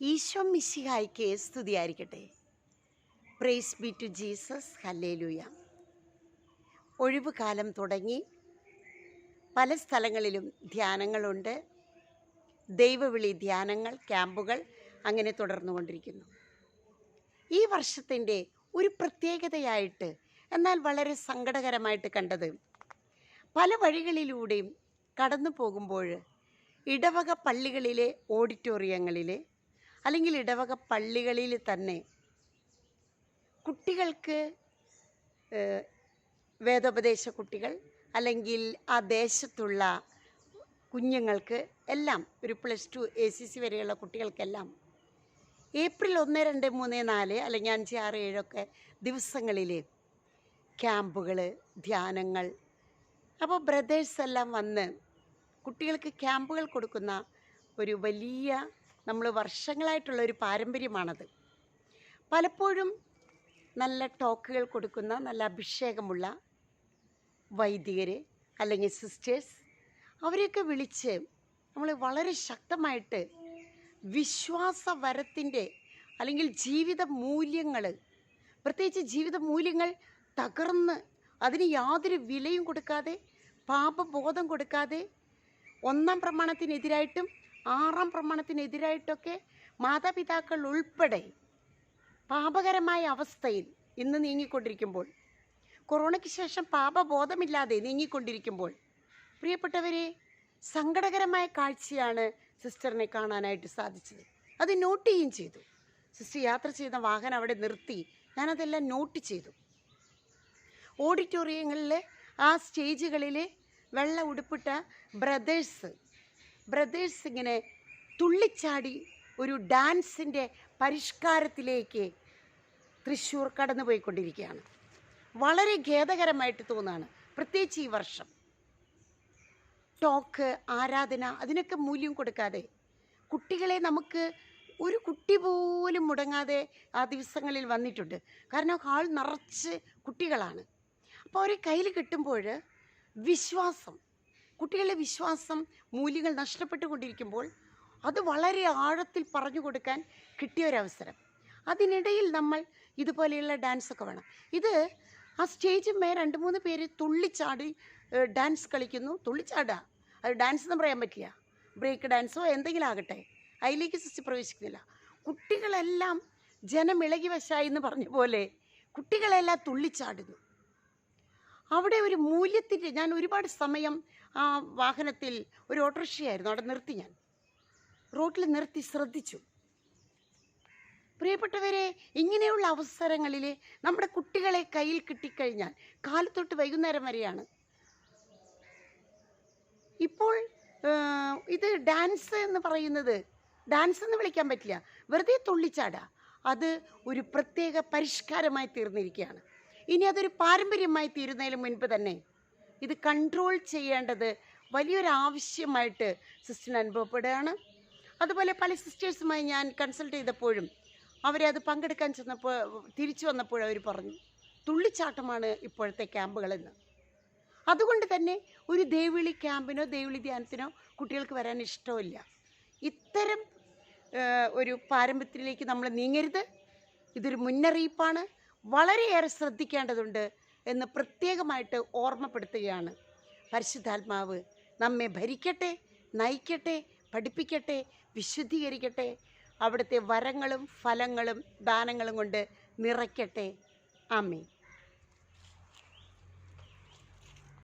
ഈശോ മിശിഹായ്ക്ക് സ്തുതിയായിരിക്കട്ടെ. Praise be to Jesus hallelujah ഒഴിവ് കാലം തുടങ്ങി. പല സ്ഥലങ്ങളിലും ധ്യാനങ്ങളുണ്ട്. ദൈവവിളി ധ്യാനങ്ങൾ ക്യാമ്പുകൾ അങ്ങനെ തുടർന്നുകൊണ്ടിരിക്കുന്നു ഈ വർഷത്തിന്റെ ഒരു പ്രത്യേകതയായിട്ട് എന്നാൽ വളരെ സങ്കടകരമായിട്ട് കണ്ടത് പല വഴികളിലൂടെയും കടന്നു പോകുമ്പോൾ ഇടവക പള്ളികളിലെ ഓഡിറ്റോറിയങ്ങളിലെ അല്ലെങ്കിൽ ഇടവക പള്ളികളിൽ തന്നെ കുട്ടികൾക്ക് വേദോപദേശ കുട്ടികൾ അല്ലെങ്കിൽ ആ ദേശത്തുള്ള കുഞ്ഞുങ്ങൾക്ക് എല്ലാം ഒരു plus two A C C വരെയുള്ള കുട്ടികൾക്കെല്ലാം ഏപ്രിൽ ഒന്ന് രണ്ട് മൂന്ന് നാല് അല്ലെങ്കിൽ അഞ്ച് ആറ് ഏഴൊക്കെ ദിവസങ്ങളിൽ ക്യാമ്പുകൾ ധ്യാനങ്ങൾ. അപ്പോൾ ബ്രദേഴ്സ് എല്ലാം വന്ന് കുട്ടികൾക്ക് ക്യാമ്പുകൾ കൊടുക്കുന്ന ഒരു വലിയ നമ്മൾ വർഷങ്ങളായിട്ടുള്ള ഒരു പാരമ്പര്യമാണത്. പലപ്പോഴും നല്ല ടോക്കുകൾ കൊടുക്കുന്ന നല്ല അഭിഷേകമുള്ള വൈദികർ അല്ലെങ്കിൽ സിസ്റ്റേഴ്സ് അവരെയൊക്കെ വിളിച്ച് നമ്മൾ വളരെ ശക്തമായിട്ട് വിശ്വാസ വരത്തിന്റെ അല്ലെങ്കിൽ ജീവിത മൂല്യങ്ങൾ പ്രത്യേകിച്ച് ജീവിത മൂല്യങ്ങൾ തകർന്ന് അതിന് യാതൊരു വിലയും കൊടുക്കാതെ പാപബോധം കൊടുക്കാതെ ഒന്നാം പ്രമാണത്തിനെതിരായിട്ടും ആറാം പ്രമാണത്തിനെതിരായിട്ടൊക്കെ മാതാപിതാക്കൾ ഉൾപ്പെടെ പാപകരമായ അവസ്ഥയിൽ ഇന്ന് നീങ്ങിക്കൊണ്ടിരിക്കുമ്പോൾ കൊറോണയ്ക്ക് ശേഷം പാപബോധമില്ലാതെ നീങ്ങിക്കൊണ്ടിരിക്കുമ്പോൾ പ്രിയപ്പെട്ടവരെ സങ്കടകരമായ കാഴ്ചയാണ് സിസ്റ്ററിനെ കാണാനായിട്ട് സാധിച്ചത്. അത് നോട്ട് ചെയ്യുകയും ചെയ്തു. സിസ്റ്റർ യാത്ര ചെയ്ത വാഹനം അവിടെ നിർത്തി. ഞാനതെല്ലാം നോട്ട് ചെയ്തു. ഓഡിറ്റോറിയങ്ങളിലെ ആ സ്റ്റേജുകളിലെ വെള്ള ഉടുപ്പിട്ട ബ്രദേഴ്സ് ബ്രദേഴ്സ് ഇങ്ങനെ തുള്ളിച്ചാടി ഒരു ഡാൻസിന്റെ പരിഷ്കാരത്തിലേക്ക് തൃശ്ശൂർ കടന്നുപോയിക്കൊണ്ടിരിക്കുകയാണ്. വളരെ ഖേദകരമായിട്ട് തോന്നുകയാണ് പ്രത്യേകിച്ച് ഈ വർഷം. ടോക്ക് ആരാധന അതിനൊക്കെ മൂല്യം കൊടുക്കാതെ കുട്ടികളെ നമുക്ക് ഒരു കുട്ടി പോലും മുടങ്ങാതെ ആ ദിവസങ്ങളിൽ വന്നിട്ടുണ്ട്. കാരണം ഹാൾ നിറച്ച് കുട്ടികളാണ്. അപ്പോൾ അവരെ കയ്യിൽ കിട്ടുമ്പോൾ വിശ്വാസം കുട്ടികളുടെ വിശ്വാസം മൂല്യങ്ങൾ നഷ്ടപ്പെട്ടുകൊണ്ടിരിക്കുമ്പോൾ അത് വളരെ ആഴത്തിൽ പറഞ്ഞു കൊടുക്കാൻ കിട്ടിയൊരവസരം. അതിനിടയിൽ നമ്മൾ ഇതുപോലെയുള്ള ഡാൻസൊക്കെ വേണം. ഇത് ആ സ്റ്റേജിന്മേ രണ്ട് മൂന്ന് പേര് തുള്ളിച്ചാടി ഡാൻസ് കളിക്കുന്നു. തുള്ളിച്ചാടുക അത് ഡാൻസ് എന്ന് പറയാൻ പറ്റില്ല. ബ്രേക്ക് ഡാൻസോ എന്തെങ്കിലും ആകട്ടെ. അതിലേക്ക് സിസ്റ്റർ പ്രവേശിക്കുന്നില്ല. കുട്ടികളെല്ലാം ജനമിളകി വശായി എന്ന് പറഞ്ഞ പോലെ കുട്ടികളെല്ലാം തുള്ളിച്ചാടുന്നു. അവിടെ ഒരു മൂല്യത്തിന്റെ ഞാൻ ഒരുപാട് സമയം ആ വാഹനത്തിൽ ഒരു ഓട്ടോറിക്ഷയായിരുന്നു. അവിടെ നിർത്തി ഞാൻ. റോട്ടിൽ നിർത്തി ശ്രദ്ധിച്ചു. പ്രിയപ്പെട്ടവരെ ഇങ്ങനെയുള്ള അവസരങ്ങളിൽ നമ്മുടെ കുട്ടികളെ കയ്യിൽ കിട്ടിക്കഴിഞ്ഞാൽ കാലത്തൊട്ട് വൈകുന്നേരം വരെയാണ്. ഇപ്പോൾ ഇത് ഡാൻസ് എന്ന് പറയുന്നത് ഡാൻസ് എന്ന് വിളിക്കാൻ പറ്റില്ല. വെറുതെ തുള്ളിച്ചാടുക അത് ഒരു പ്രത്യേക പരിഷ്കാരമായി തീർന്നിരിക്കുകയാണ്. ഇനി അതൊരു പാരമ്പര്യമായി തീരുന്നതിന് മുൻപ് തന്നെ ഇത് കൺട്രോൾ ചെയ്യേണ്ടത് വലിയൊരു ആവശ്യമായിട്ട് സിസ്റ്ററിന് അനുഭവപ്പെടുകയാണ്. അതുപോലെ പല സിസ്റ്റേഴ്സുമായി ഞാൻ കൺസൾട്ട് ചെയ്തപ്പോഴും അവരെ അത് പങ്കെടുക്കാൻ ചെന്നപ്പോൾ തിരിച്ചു വന്നപ്പോൾ അവർ പറഞ്ഞു തുള്ളിച്ചാട്ടമാണ് ഇപ്പോഴത്തെ ക്യാമ്പുകളെന്ന് അതുകൊണ്ട് തന്നെ ഒരു ദേവിളി ക്യാമ്പിനോ ദേവിളി ധ്യാനത്തിനോ കുട്ടികൾക്ക് വരാൻ ഇഷ്ടമില്ല. ഇത്തരം ഒരു പാരമ്പര്യത്തിലേക്ക് നമ്മൾ നീങ്ങരുത്. ഇതൊരു മുന്നറിയിപ്പാണ്. വളരെയേറെ ശ്രദ്ധിക്കേണ്ടതുണ്ട് എന്ന് പ്രത്യേകമായിട്ട് ഓർമ്മപ്പെടുത്തുകയാണ്. പരിശുദ്ധാത്മാവ് നമ്മെ ഭരിക്കട്ടെ നയിക്കട്ടെ പഠിപ്പിക്കട്ടെ വിശുദ്ധീകരിക്കട്ടെ അവിടുത്തെ വരങ്ങളും ഫലങ്ങളും ദാനങ്ങളും കൊണ്ട് നിറയ്ക്കട്ടെ. ആമേ